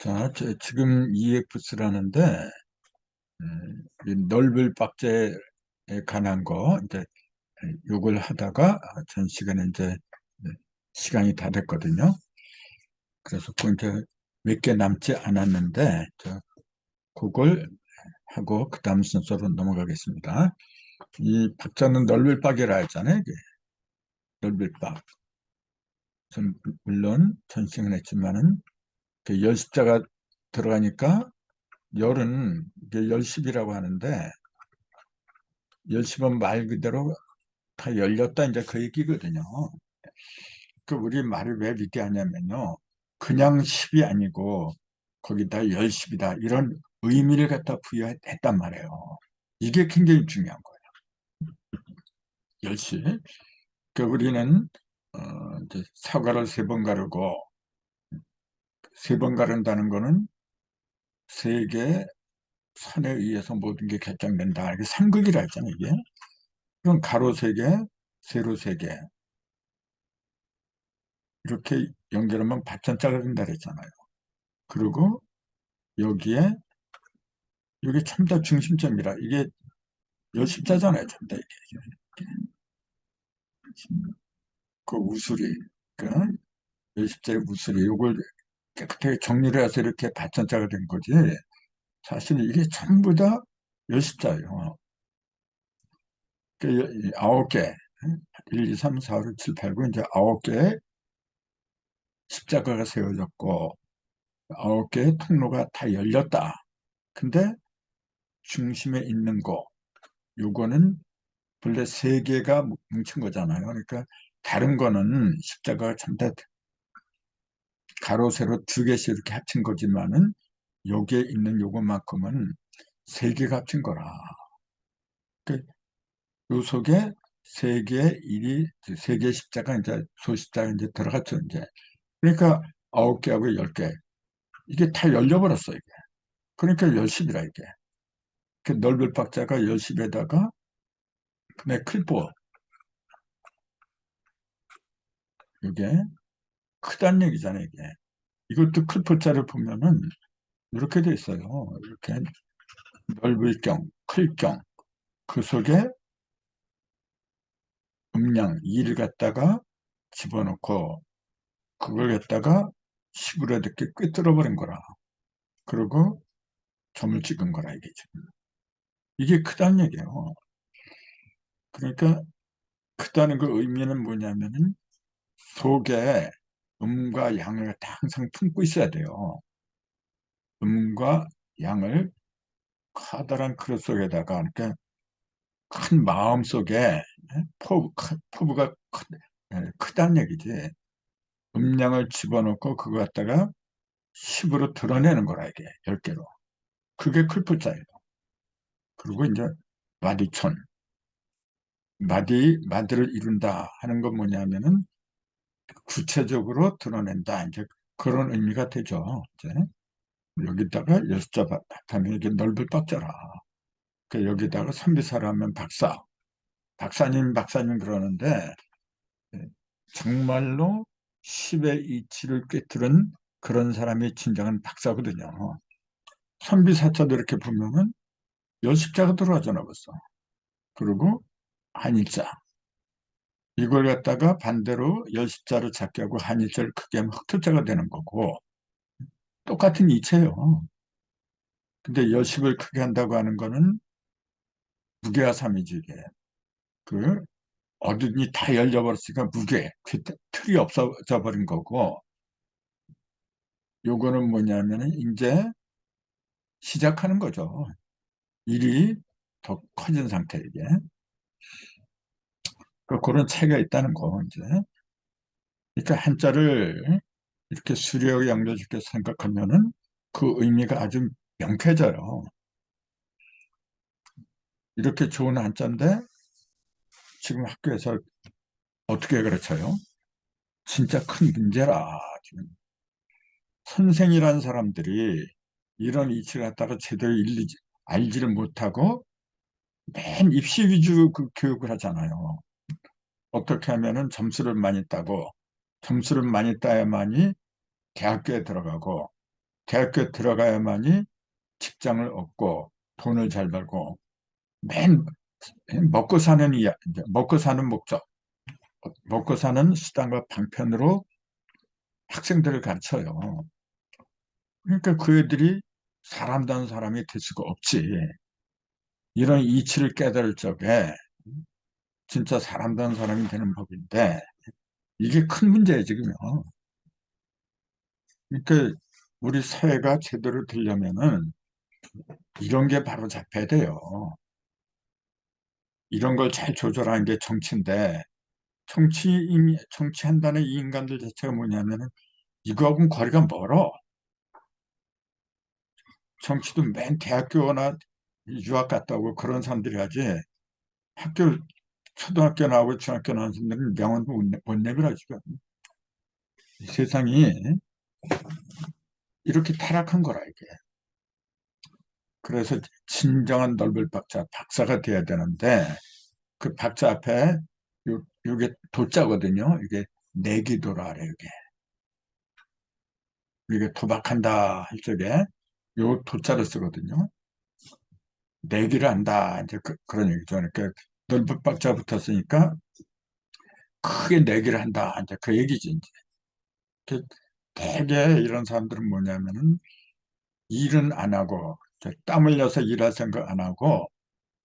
자, 저 지금 EFS라는데 넓을 박제에 관한 거 이제 요걸 하다가 전 시간에 이제 시간이 다 됐거든요. 그래서 그 이제 몇 개 남지 않았는데 저 그걸 하고 그 다음 순서로 넘어가겠습니다. 이 박자는 넓을 박이라 했잖아요. 이게. 넓을 박. 전 물론 전시는 했지만은 그 열십자가 들어가니까 열은 이게 열십이라고 하는데 열십은 말 그대로 다 열렸다 이제 그 얘기거든요. 그 우리 말을 왜 위대하냐면요. 그냥 십이 아니고 거기다 열십이다 이런 의미를 갖다 부여했단 말이에요. 이게 굉장히 중요한 거예요. 열십. 그 우리는 어, 사과를 세 번 가르고 세 번 가른다는 거는 세계 선에 의해서 모든 게 결정된다. 이게 삼극이라 했잖아요, 이게. 그럼 가로 세 개, 세로 세 개. 이렇게 연결하면 받천자가 된다 그랬잖아요. 그리고 여기에 여기 참다 중심점이라 이게 열십자잖아요, 참다 이게. 그 우수리, 그 열십자의 우수리, 이걸 깨끗하게 정리를 해서 이렇게 받천자가 된 거지. 사실 이게 전부 다 열십자예요. 그 아홉 개, 1, 2, 3, 4, 5, 6, 7, 8, 9, 이제 아홉 개의 십자가가 세워졌고, 아홉 개의 통로가 다 열렸다. 근데 중심에 있는 거, 요거는 본래 세 개가 뭉친 거잖아요. 그러니까 다른 거는 십자가가 전다 가로, 세로 두 개씩 이렇게 합친 거지만은 여기에 있는 요것만큼은 세 개가 합친 거라. 그, 요 속에 세 개의 일이, 세 개의 십자가, 이제 소십자가 이제 들어갔죠, 이제. 그러니까 아홉 개하고 열 개. 이게 다 열려버렸어, 이게. 그러니까 열십이라, 이게. 그 넓을 박자가 열십에다가, 그다음에 클보. 이게 크단 얘기잖아요, 이게. 이것도 클 포자를 보면은 이렇게 돼 있어요. 이렇게 넓을 경, 클 경. 그 속에 음량 2를 갖다가 집어넣고 그걸 갖다가 식으로 이렇게 꿰뚫어 버린 거라. 그리고 점을 찍은 거라 이게 지금. 이게 크다는 얘기예요. 그러니까 크다는 그 의미는 뭐냐면은 속에 음과 양을 다 항상 품고 있어야 돼요. 음과 양을 커다란 그릇 속에다가 그러니까 큰 마음 속에 포부, 포부가 크, 크다는 얘기지. 음량을 집어넣고 그거 갖다가 10으로 드러내는 거라 이게 10개로. 그게 클풀자예요. 그리고 이제 마디촌. 마디, 마디를 이룬다 하는 건 뭐냐면은 구체적으로 드러낸다. 이제 그런 의미가 되죠. 이제 여기다가 열자 바탕에 이게 넓을 빡자라. 그 여기다가 선비사라면 박사. 박사님, 박사님 그러는데 예, 정말로 10의 이치를 꿰뚫은 그런 사람이 진정한 박사거든요. 선비사자도 이렇게 보면은 열십자가 들어가잖아 벌써. 그리고 한일자. 이걸 갖다가 반대로 열십자로 작게 하고 한일자를 크게 하면 흑토자가 되는 거고 똑같은 이체요. 근데 열십을 크게 한다고 하는 거는 무게와 삼이지 이게. 그 어딘지 다 열려버렸으니까 무게, 그 틀이 없어져 버린 거고 요거는 뭐냐면은 이제 시작하는 거죠. 일이 더 커진 상태 이게. 그 그런 차이가 있다는 거 이제. 그러니까 한자를 이렇게 수려 양조직게 생각하면은 그 의미가 아주 명쾌해져요. 이렇게 좋은 한자인데 지금 학교에서 어떻게 그렇죠요? 진짜 큰 문제라 지금 선생이라는 사람들이 이런 이치를 갖다가 제대로 일리지, 알지를 못하고 맨 입시 위주 그 교육을 하잖아요. 어떻게 하면은 점수를 많이 따고 점수를 많이 따야만이 대학교에 들어가고 대학교 들어가야만이 직장을 얻고 돈을 잘 벌고 맨 먹고 사는 이야 먹고 사는 목적 먹고 사는 수단과 방편으로 학생들을 가르쳐요. 그러니까 그 애들이 사람다운 사람이 될 수가 없지. 이런 이치를 깨달을 적에 진짜 사람다운 사람이 되는 법인데 이게 큰 문제예요 지금요. 그러니까 우리 사회가 제대로 되려면은 이런 게 바로 잡혀야 돼요. 이런 걸 잘 조절하는 게 정치인데 정치 정치한다는 이 인간들 자체가 뭐냐면은 이거하고는 거리가 멀어. 정치도 맨 대학교나 유학 갔다 오고 그런 사람들이 하지 학교 초등학교 나오고 중학교 나온 사람들은 명언도 못 내밀어 지금 세상이 이렇게 타락한 거라 이게. 그래서 진정한 넓을 박사 박사가 돼야 되는데 그 박사 앞에 요, 요게 도자거든요. 이게 내기도라 그래 이게. 이게 도박한다 할 적에. 요 도자를 쓰거든요. 내기를 한다 이제 그, 런 얘기죠. 그러니까 넓은 박자 붙었으니까 크게 내기를 한다. 이제 그 얘기지 이제. 대개 이런 사람들은 뭐냐면은 일은 안 하고 땀 흘려서 일할 생각 안 하고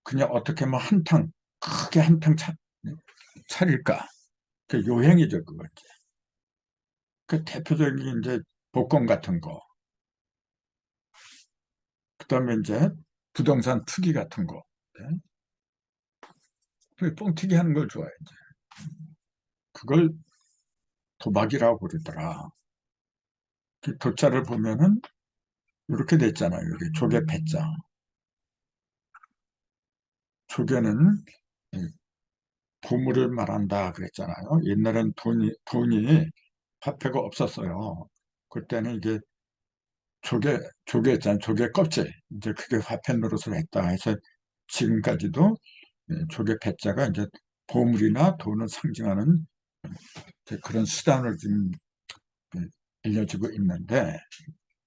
그냥 어떻게 하면 한탕 크게 한탕 차릴까? 그 요행이죠 그거 그 대표적인 이제 복권 같은 거. 그다음에 이제 부동산 투기 같은 거. 네? 뻥튀기 하는 걸 좋아해 그걸 도박이라고 부르더라 그 도자를 보면은 이렇게 됐잖아요. 여기 조개 패자. 조개는 보물을 말한다 그랬잖아요. 옛날엔 돈이, 돈이 화폐가 없었어요. 그때는 이게 조개, 조개잖아요. 조개 껍질. 이제 그게 화폐 노릇을 했다 해서 지금까지도 조개 패자가 이제 보물이나 돈을 상징하는 그런 수단을 지금 알려지고 있는데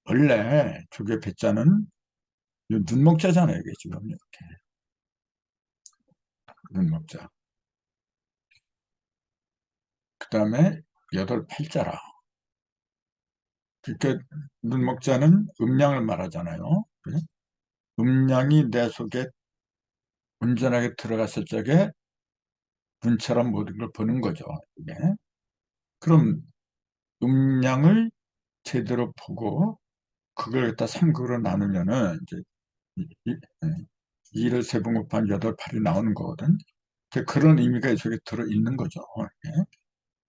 원래 조개 배자는 눈목자잖아요. 이게 지금 이렇게 눈목자. 그 다음에 여덟 팔자라. 그러니까 눈목자는 음량을 말하잖아요. 음량이 내 속에 온전하게 들어갔을 적에 눈처럼 모든 걸 보는 거죠. 이게. 그럼 음량을 제대로 보고 그걸 갖다 3극으로 나누면은 이제 2를 세번 곱한 8, 8이 나오는 거거든. 그런 의미가 이쪽에 들어 있는 거죠. 예.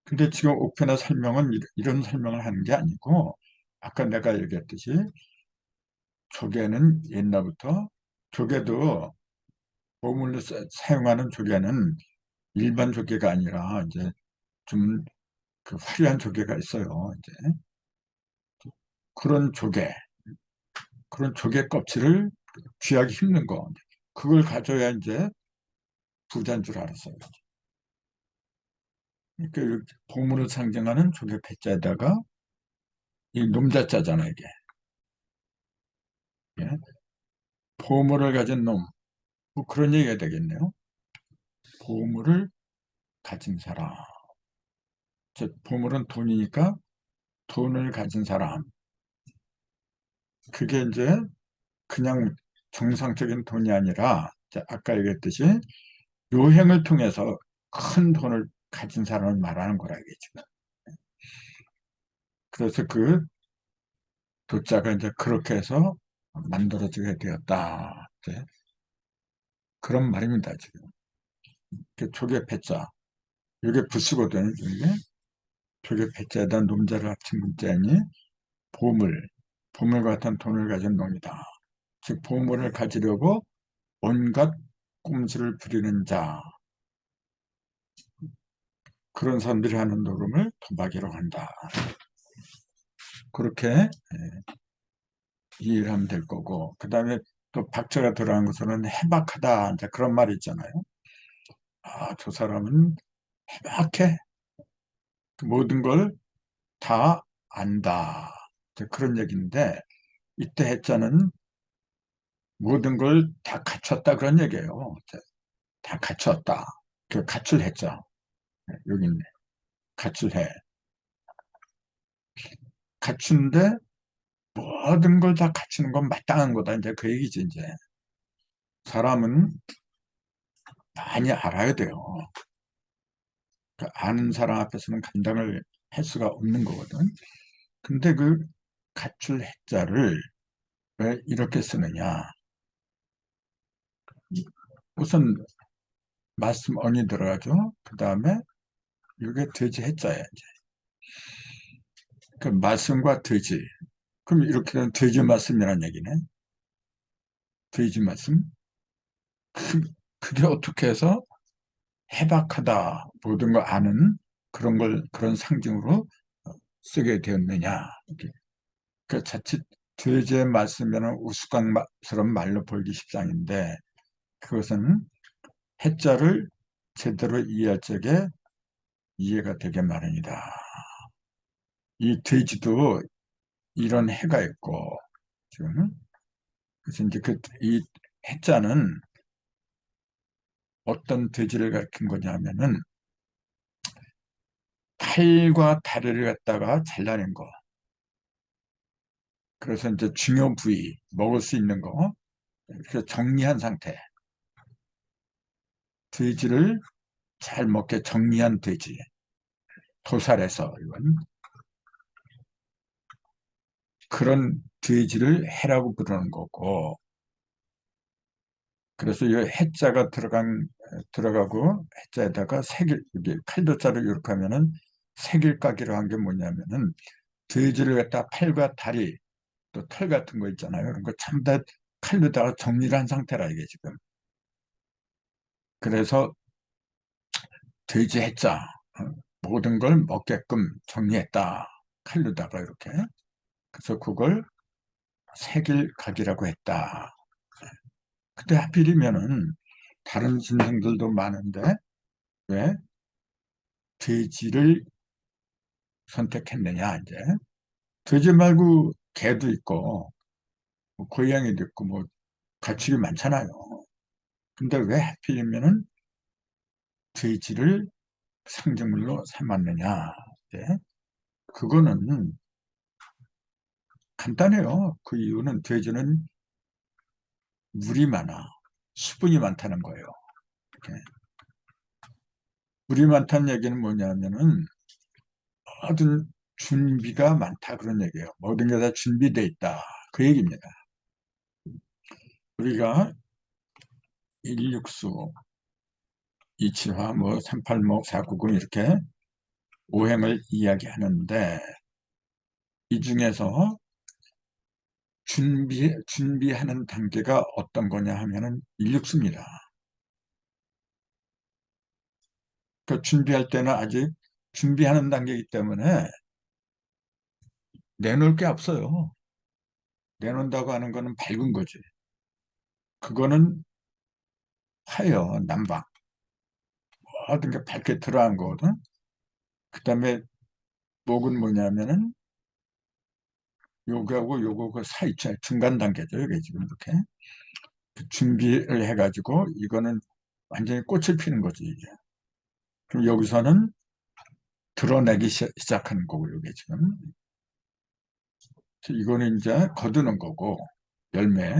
근데 지금 옥편의 설명은 이런 설명을 하는 게 아니고 아까 내가 얘기했듯이 조개는 옛날부터 조개도 보물로 사용하는 조개는 일반 조개가 아니라 이제 좀 그 화려한 조개가 있어요. 이제 그런 조개, 그런 조개 껍질을 귀하기 힘든 거. 그걸 가져야 이제 부자인 줄 알았어요. 그러니까 보물을 상징하는 조개 패자에다가 이 놈자자잖아 이게. 예? 보물을 가진 놈. 뭐 그런 얘기가 되겠네요. 보물을 가진 사람. 보물은 돈이니까 돈을 가진 사람. 그게 이제 그냥 정상적인 돈이 아니라 아까 얘기했듯이 요행을 통해서 큰 돈을 가진 사람을 말하는 거라 이게지. 그래서 그 도자가 이제 그렇게 해서 만들어지게 되었다. 그런 말입니다, 지금. 조개 패자. 이게 부수거든요, 이게. 조개 패자에다 놈자를 합친 문자니 보물, 보물 같은 돈을 가진 놈이다. 즉 보물을 가지려고 온갖 꼼수를 부리는 자. 그런 사람들이 하는 노름을 도박이라고 한다. 그렇게 예, 이해를 하면 될 거고 그 다음에 또 박자가 들어간 것은 해박하다 이제 그런 말이 있잖아요. 아, 저 사람은 해박해. 그 모든 걸 다 안다. 그런 얘기인데 이때 해자는 모든 걸 다 갖췄다 그런 얘기예요. 다 갖췄다. 그 갖출 해자. 네, 여기 있네. 갖출 해. 갖춘데 모든 걸 다 갖추는 건 마땅한 거다. 이제 그 얘기지, 이제. 사람은 많이 알아야 돼요. 그 아는 사람 앞에서는 감당을 할 수가 없는 거거든. 근데 그 갖출 해자를 왜 이렇게 쓰느냐. 우선 말씀 언이 들어가죠. 그 다음에 이게 돼지 해자야, 이제. 그 말씀과 돼지. 그럼 이렇게 돼지 말씀이라는 얘기네. 돼지 말씀. 그, 그게 어떻게 해서 해박하다, 모든 걸 아는 그런 걸, 그런 상징으로 쓰게 되었느냐. 그 자칫 돼지의 말씀이면 우스꽝스러운 말로 보이기 십상인데, 그것은 해자를 제대로 이해할 적에 이해가 되게 마련이다. 이 돼지도 이런 해가 있고, 지금, 그래서 이제 그, 이 해자는 어떤 돼지를 가리킨 거냐면은, 팔과 다리를 갖다가 잘라낸 거. 그래서 이제 중요 부위, 먹을 수 있는 거, 이렇게 정리한 상태. 돼지를 잘 먹게 정리한 돼지. 도살해서, 이건. 그런 돼지를 해라고 부르는 거고, 그래서 이 해자가 들어간, 들어가고, 해자에다가 색일, 이게 칼도자를 이렇게 하면은 색일각이라고 한게 뭐냐면은, 돼지를 갖다 팔과 다리, 또 털 같은 거 있잖아요. 그런 거 참 다 칼로다가 정리를 한 상태라, 이게 지금. 그래서 돼지 해자, 어, 모든 걸 먹게끔 정리했다. 칼로다가 이렇게. 그래서 그걸 색일각이라고 했다. 그때 하필이면은 다른 신생들도 많은데 왜 돼지를 선택했느냐 이제 돼지 말고 개도 있고 뭐 고양이도 있고 뭐 가축이 많잖아요. 근데 왜 하필이면은 돼지를 상징물로 삼았느냐? 네? 그거는 간단해요. 그 이유는 돼지는 물이 많아. 수분이 많다는 거예요. 이렇게. 물이 많다는 얘기는 뭐냐면은 모든 준비가 많다 그런 얘기예요. 모든 게 다 준비되어 있다. 그 얘기입니다. 우리가 1육수, 2칠화, 뭐 38목, 490 이렇게 오행을 이야기하는데 이 중에서 준비, 준비하는 단계가 어떤 거냐 하면은 일육수입니다. 그 준비할 때는 아직 준비하는 단계이기 때문에 내놓을 게 없어요. 내놓는다고 하는 거는 밝은 거지. 그거는 화요, 난방. 모든 게 밝게 들어간 거거든. 그 다음에 목은 뭐냐면은 요거하고 요거 그 사이 중간 단계죠. 이게 지금 이렇게 그 준비를 해가지고 이거는 완전히 꽃을 피는 거지 이게. 그럼 여기서는 드러내기 시작하는 거고 이게 지금 이거는 이제 거두는 거고 열매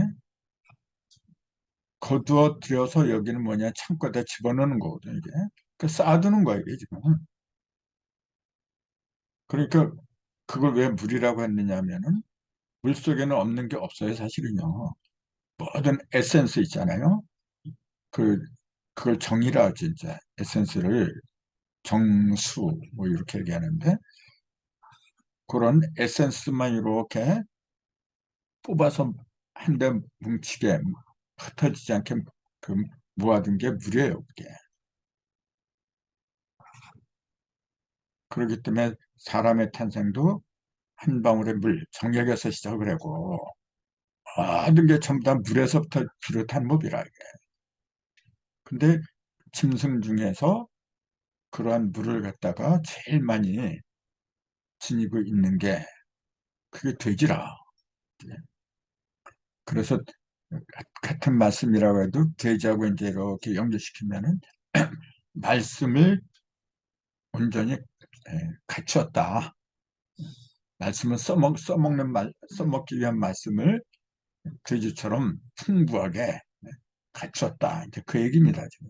거두어 들여서 여기는 뭐냐 창고에다 집어넣는 거거든 이게 그 쌓아두는 거야 이게 지금 그러니까 그걸 왜 물이라고 했느냐 하면은 물 속에는 없는 게 없어요 사실은요. 모든 에센스 있잖아요. 그 그걸 정의라 이제. 에센스를 정수 뭐 이렇게 얘기하는데 그런 에센스만 이렇게 뽑아서 한대 뭉치게 흩어지지 않게 그 모아둔 게 물이에요 그게. 그렇기 때문에 사람의 탄생도 한 방울의 물, 정력에서 시작을 하고 모든 게 전부 다 물에서부터 비롯한 법이라 이게. 근데 짐승 중에서 그러한 물을 갖다가 제일 많이 지니고 있는 게 그게 돼지라. 그래서 같은 말씀이라고 해도 돼지하고 이제 이렇게 연결시키면은 말씀을 온전히 예, 갖추었다. 말씀을 써먹, 써먹는 말, 써먹기 위한 말씀을 돼지처럼 풍부하게 갖추었다. 이제 그 얘기입니다. 지금.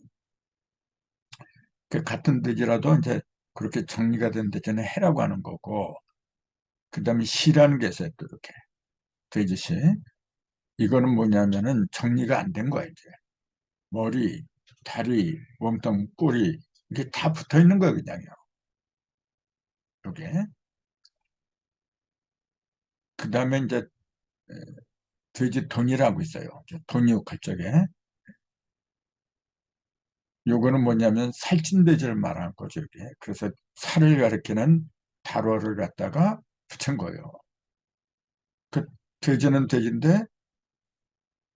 그 같은 돼지라도 이제 그렇게 정리가 된 돼지는 해라고 하는 거고, 그 다음에 시라는 게 있어요. 또 이렇게. 돼지시. 이거는 뭐냐면은 정리가 안 된 거야, 이제. 머리, 다리, 몸통, 꼬리, 이게 다 붙어 있는 거예요, 그냥요. 요게. 그 다음에 이제 돼지 돈이라고 있어요. 돈이 욕할 적에. 요거는 뭐냐면 살찐 돼지를 말하는 거죠. 이게. 그래서 살을 가리키는 달어를 갖다가 붙인 거예요. 그 돼지는 돼지인데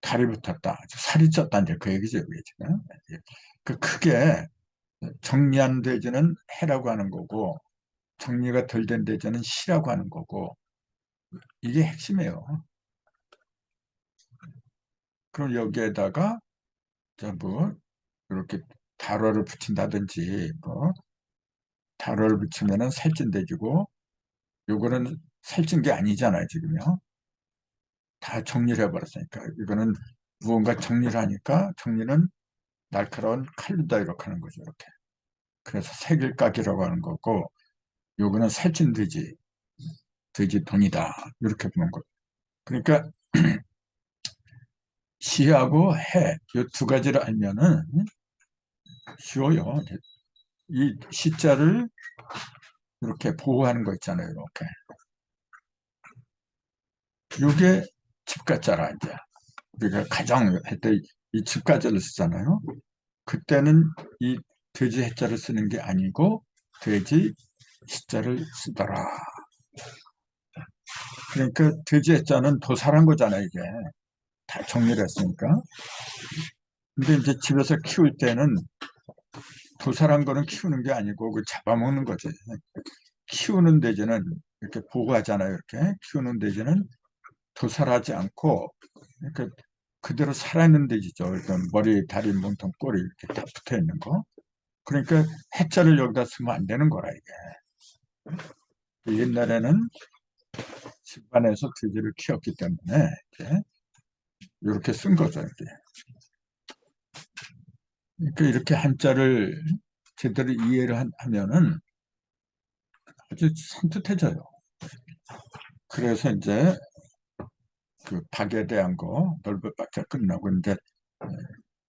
다리 붙었다. 살이 쪘다. 이제 그 얘기죠. 이게 지금. 그 크게 정리한 돼지는 해라고 하는 거고 정리가 덜된 돼지는 시라고 하는 거고 이게 핵심이에요. 그럼 여기에다가 뭐 이렇게 달어를 붙인다든지 뭐 달어를 붙이면은 살찐 돼지고 요거는 살찐 게 아니잖아요 지금요. 다 정리를 해버렸으니까 이거는 무언가 정리를 하니까 정리는 날카로운 칼로다 이렇게 하는 거죠 이렇게. 그래서 색일각이라고 하는 거고 요거는 살찐 돼지 돼지 돈이다 이렇게 보는 거예요. 그러니까 시하고 해 이 두 가지를 알면은 쉬워요. 이 시자를 이렇게 보호하는 거 있잖아요. 이렇게. 이게 집가자라 이제 우리가 가정 할 때 이 집가자를 쓰잖아요. 그때는 이 돼지 해자를 쓰는 게 아니고 돼지 시자를 쓰더라. 그러니까 돼지 해자는 도살한 거잖아요. 이게 다 정리를 했으니까. 근데 이제 집에서 키울 때는 도살한 거는 키우는 게 아니고 그 잡아먹는 거지. 키우는 돼지는 이렇게 보호하잖아요. 이렇게 키우는 돼지는 도살하지 않고 이렇게 그대로 살아있는 돼지죠. 그러니까 머리, 다리, 몸통, 꼬리 이렇게 다 붙어 있는 거. 그러니까 해자를 여기다 쓰면 안 되는 거라 이게. 옛날에는 집안에서 돼지를 키웠기 때문에 이렇게, 이렇게 쓴 거죠. 이렇게. 그러니까 이렇게 한자를 제대로 이해를 하면은 아주 산뜻해져요. 그래서 이제 그 박에 대한 거 넓은 박자 끝나고 이제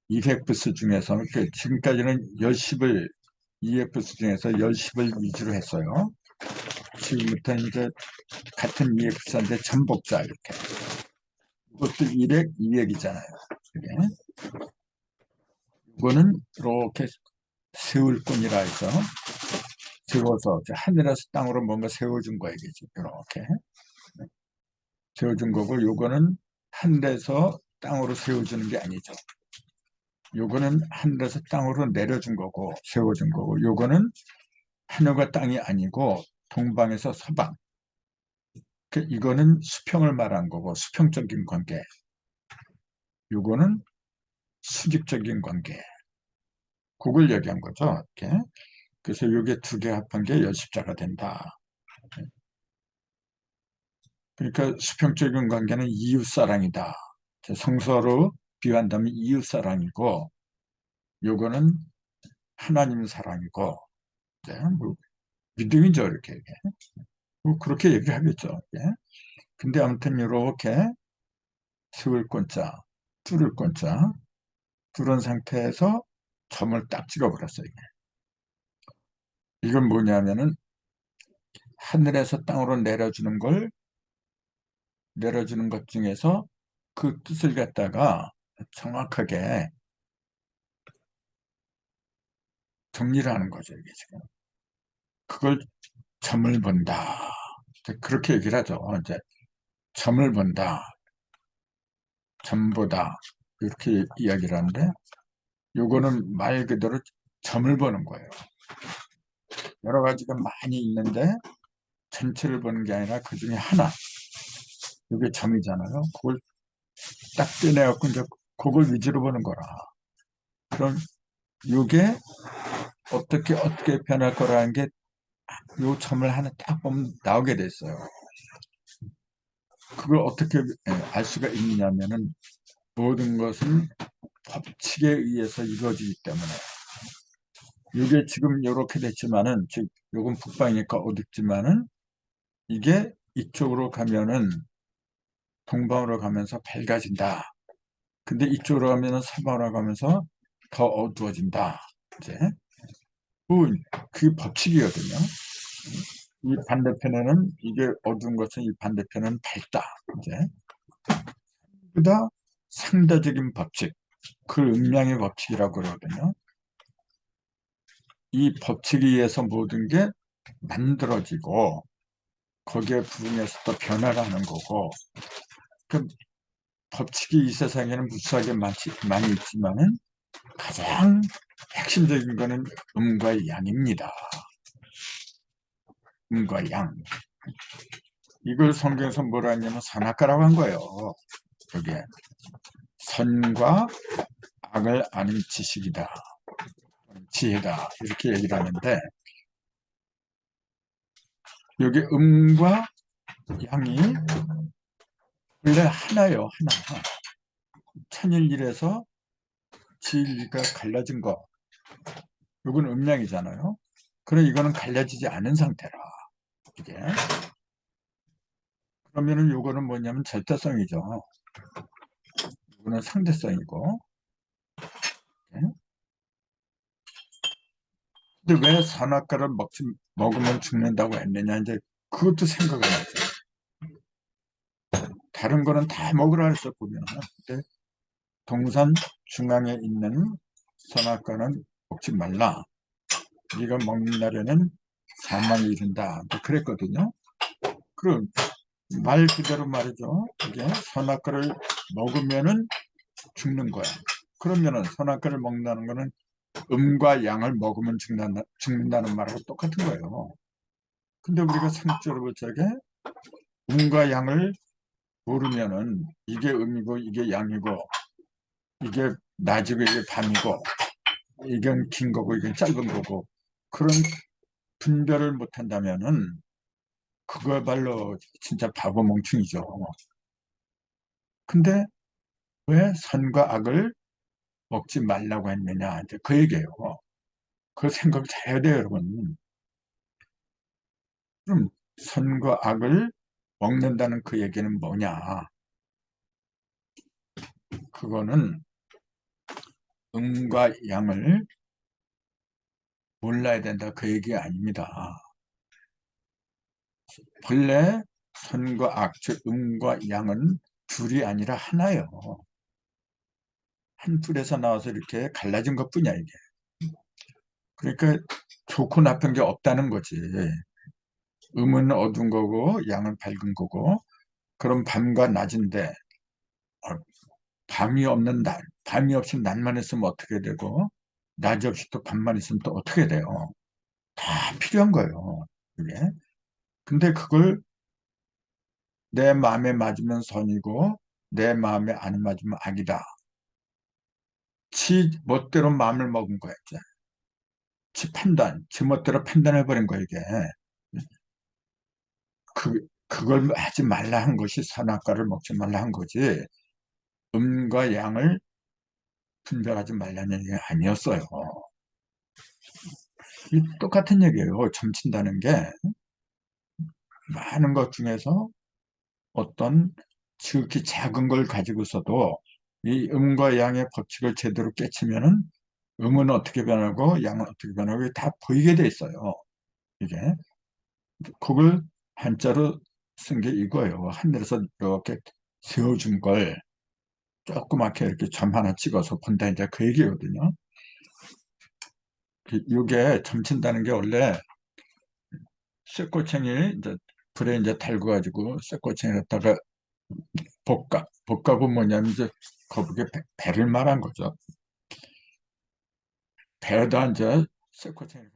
200부스 중에서 지금까지는 열십을 200부스 중에서 열십을 위주로 했어요. 지금부터 이제 같은 200부스인데 전복자 이렇게 이것도 1액, 2액이잖아요. 그게. 이거는 이렇게 세울꾼이라 해서 세워서 하늘에서 땅으로 뭔가 세워준 거예요. 이렇게 세워준 거고 요거는 하늘에서 땅으로 세워주는 게 아니죠. 요거는 하늘에서 땅으로 내려준 거고 세워준 거고 요거는 하늘과 땅이 아니고 동방에서 서방 그 이거는 수평을 말한 거고 수평적인 관계 요거는 수직적인 관계. 그걸 얘기한 거죠. 이렇게. 그래서 이게 두 개 합한 게 열십자가 된다. 그러니까 수평적인 관계는 이웃사랑이다. 성서로 비유한다면 이웃사랑이고 요거는 하나님 사랑이고 뭐 믿음이죠 이렇게 뭐 그렇게 얘기하겠죠. 근데 아무튼 이렇게 세울 권자, 뚫을 권자 그런 상태에서 점을 딱 찍어버렸어요. 이건 뭐냐면은 하늘에서 땅으로 내려주는 걸 내려주는 것 중에서 그 뜻을 갖다가 정확하게 정리를 하는 거죠, 이게 지금. 그걸 점을 본다. 그렇게 얘기를 하죠. 이제 점을 본다. 점보다. 이렇게 이야기를 하는데 요거는 말 그대로 점을 보는 거예요. 여러 가지가 많이 있는데 전체를 보는 게 아니라 그 중에 하나 이게 점이잖아요. 그걸 딱 떼내갖고 이제 그걸 위주로 보는 거라. 그럼 이게 어떻게 어떻게 변할 거라는 게 요 점을 하나 딱 보면 나오게 됐어요. 그걸 어떻게 예, 알 수가 있느냐면은 모든 것은 법칙에 의해서 이루어지기 때문에 이게 지금 이렇게 됐지만은 즉 요건 북방이니까 어둡지만은 이게 이쪽으로 가면은 동방으로 가면서 밝아진다. 근데 이쪽으로 가면은 서방으로 가면서 더 어두워진다. 이제 그, 그 법칙이거든요. 이 반대편에는 이게 어두운 것은 이 반대편은 밝다. 이제 그다 상대적인 법칙, 그 음량의 법칙이라고 그러거든요. 이 법칙에 의해서 모든 게 만들어지고 거기에 부응해서 또 변화를 하는 거고 그 법칙이 이 세상에는 무수하게 많지, 많이 있지만은 가장 핵심적인 거는 음과 양입니다. 음과 양. 이걸 성경에서 뭐라 했냐면 선악과라고 한 거예요. 여기에 선과 악을 아는 지식이다. 지혜다. 이렇게 얘기를 하는데 여기 음과 양이 원래 하나요. 하나. 천일일에서 지일가 갈라진 거. 이건 음량이잖아요. 그럼 이거는 갈라지지 않은 상태라. 이게. 그러면은 요거는 뭐냐면 절대성이죠. 이거는 상대성이고. 네? 근데 왜 산악과를 먹지, 먹으면 죽는다고 했느냐, 이제 그것도 생각을 하죠. 다른 거는 다 먹으라 했어, 보면. 근데 동산 중앙에 있는 선악과는 먹지 말라. 네가 먹는 날에는 사망이 이른다. 뭐 그랬거든요. 그럼 말 그대로 말이죠. 이게 선악과를 먹으면은 죽는 거야. 그러면은 선악과를 먹는다는 거는 음과 양을 먹으면 죽는다, 죽는다는 말하고 똑같은 거예요. 근데 우리가 상적으로 볼 적에 음과 양을 모르면은 이게 음이고 이게 양이고 이게 낮이고 이게 밤이고 이건 긴 거고 이건 짧은 거고 그런 분별을 못한다면은 그거야말로 진짜 바보 멍충이죠. 근데 왜 선과 악을 먹지 말라고 했느냐 그 얘기예요. 그 생각 잘 해야 돼요, 여러분. 그럼 선과 악을 먹는다는 그 얘기는 뭐냐? 그거는 음과 양을 몰라야 된다 그 얘기 아닙니다. 본래 선과 악, 즉 음과 양은 둘이 아니라 하나요. 한 풀에서 나와서 이렇게 갈라진 것 뿐이야 이게. 그러니까 좋고 나쁜 게 없다는 거지. 음은 어두운 거고 양은 밝은 거고 그럼 밤과 낮인데 어, 밤이 없는 날, 밤이 없이 낮만 있으면 어떻게 되고 낮이 없이 또 밤만 있으면 또 어떻게 돼요? 다 필요한 거예요. 그게. 근데 그걸 내 마음에 맞으면 선이고 내 마음에 안 맞으면 악이다. 지 멋대로 마음을 먹은 거야 이제. 지 판단, 지 멋대로 판단해버린 거야 이게. 그, 그걸 하지 말라 한 것이 선악과를 먹지 말라 한 거지 음과 양을 분별하지 말라는 얘기 아니었어요. 똑같은 얘기예요. 점친다는 게 많은 것 중에서 어떤 지극히 작은 걸 가지고서도 이 음과 양의 법칙을 제대로 깨치면은 음은 어떻게 변하고 양은 어떻게 변하고 다 보이게 돼 있어요. 이게 그걸 한자로 쓴 게 이거예요. 하늘에서 이렇게 세워준 걸 조그맣게 이렇게 점 하나 찍어서 본다 이제 그 얘기거든요. 이게 점친다는 게 원래 쇠꼬챙이 이제 불에 이제 달고 가지고 쇠꼬챙이 갖다가 볶아 볶아보 뭐냐면 이제 거북이 배, 를 말한 거죠. 배에다 이제 쇠꼬챙이